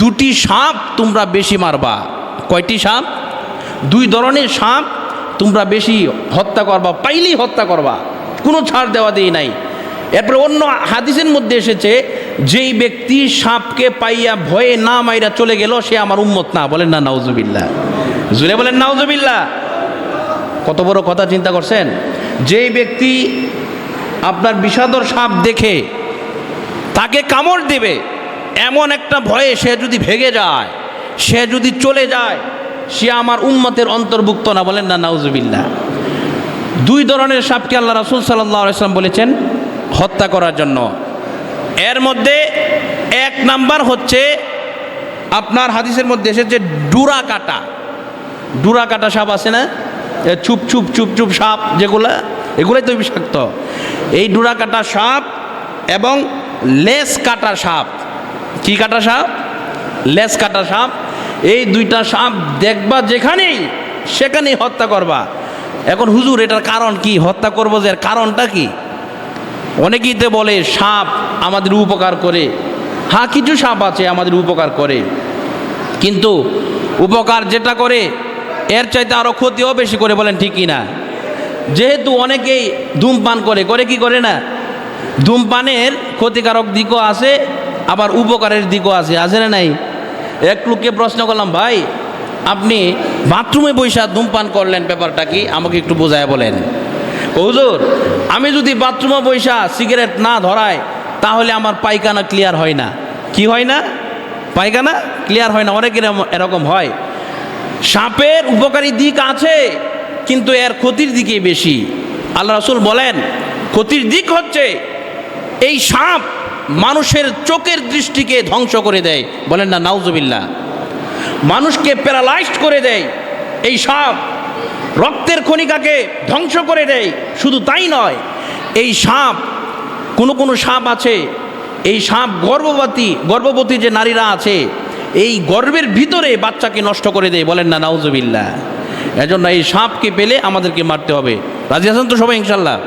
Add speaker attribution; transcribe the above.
Speaker 1: দুটি সাপ তোমরা বেশি মারবা। কয়টি সাপ? দুই ধরনের সাপ তোমরা বেশি হত্যা করবা, পাইলেই হত্যা করবা। কোনো ছাড় দেওয়া দেই নাই। এরপরে অন্য হাদিসের মধ্যে এসেছে, যেই ব্যক্তি সাপকে পাইয়া ভয়ে না মাইরা চলে গেল, সে আমার উম্মত না। বলেন না নাউজুবিল্লা জুড়ে বলেন নাউজুবিল্লা কত বড় কথা চিন্তা করছেন? যেই ব্যক্তি আপনার বিষাদর সাপ দেখে, তাকে কামড় দেবে এমন একটা ভয়ে সে যদি ভেগে যায়, সে যদি চলে যায়, সে আমার উম্মতের অন্তর্ভুক্ত না বলেন না নাউজুবিল্লা দুই ধরনের সাপকে আল্লাহ রাসুল সাল্লাহ আসলাম বলেছেন? হত্যা করার জন্য। এর মধ্যে এক নাম্বার হচ্ছে, আপনার হাদিসের মধ্যে এসেছে ডুরা কাটা। ডুরা কাটা সাপ আছে না? চুপ চুপ চুপ চুপ সাপ যেগুলা, এগুলোই তো বিষাক্ত। এই ডুরা কাটা সাপ এবং লেস কাটা সাপ কি কাটা সাপ? লেস কাটা সাপ। এই দুইটা সাপ দেখবা যেখানেই, সেখানেই হত্যা করবা। এখন হুজুর, এটার কারণ কি? হত্যা করব যে কারণটা কি? অনেকেই তো বলে, সাপ আমাদের উপকার করে। হ্যাঁ কিছু সাপ আছে আমাদের উপকার করে। কিন্তু উপকার যেটা করে, এর চাইতে আরও ক্ষতিও বেশি করে বলেন ঠিকই না? যেহেতু অনেকেই ধূমপান করে করে কি করে না? ধূমপানের ক্ষতিকারক দিকও আছে আবার উপকারের দিকও আছে আছে না নাই? এক লোককে প্রশ্ন করলাম, ভাই, আপনি বাথরুমে বৈশা ধূমপান করলেন, ব্যাপারটা কি? আমাকে একটু বোঝায় বলেন। হুজুর, আমি যদি বাথরুমে বৈশা সিগারেট না ধরাই, তাহলে আমার পায়খানা ক্লিয়ার হয় না। কি হয় না? পায়খানা ক্লিয়ার হয় না অনেকের এরকম হয়। সাপের উপকারী দিক আছে, কিন্তু এর ক্ষতির দিকে বেশি। আল্লাহ রাসুল বলেন, ক্ষতির দিক হচ্ছে এই সাপ মানুষের চোখের দৃষ্টিকে ধ্বংস করে দেয়। বলেন না নাউজবিল্লা মানুষকে প্যারালাইজড করে দেয়। এই সাপ রক্তের খনিকাকে ধ্বংস করে দেয়। শুধু তাই নয়, এই সাপ, কোনো কোনো সাপ আছে, এই সাপ গর্ভবতী গর্ভবতী যে নারীরা আছে, এই গর্ভের ভিতরে বাচ্চাকে নষ্ট করে দেয়। বলেন না নাউজবিল্লা এজন্য এই সাপকে পেলে আমাদেরকে মারতে হবে। রাজি আছেন তো সবাই, ইনশাল্লাহ?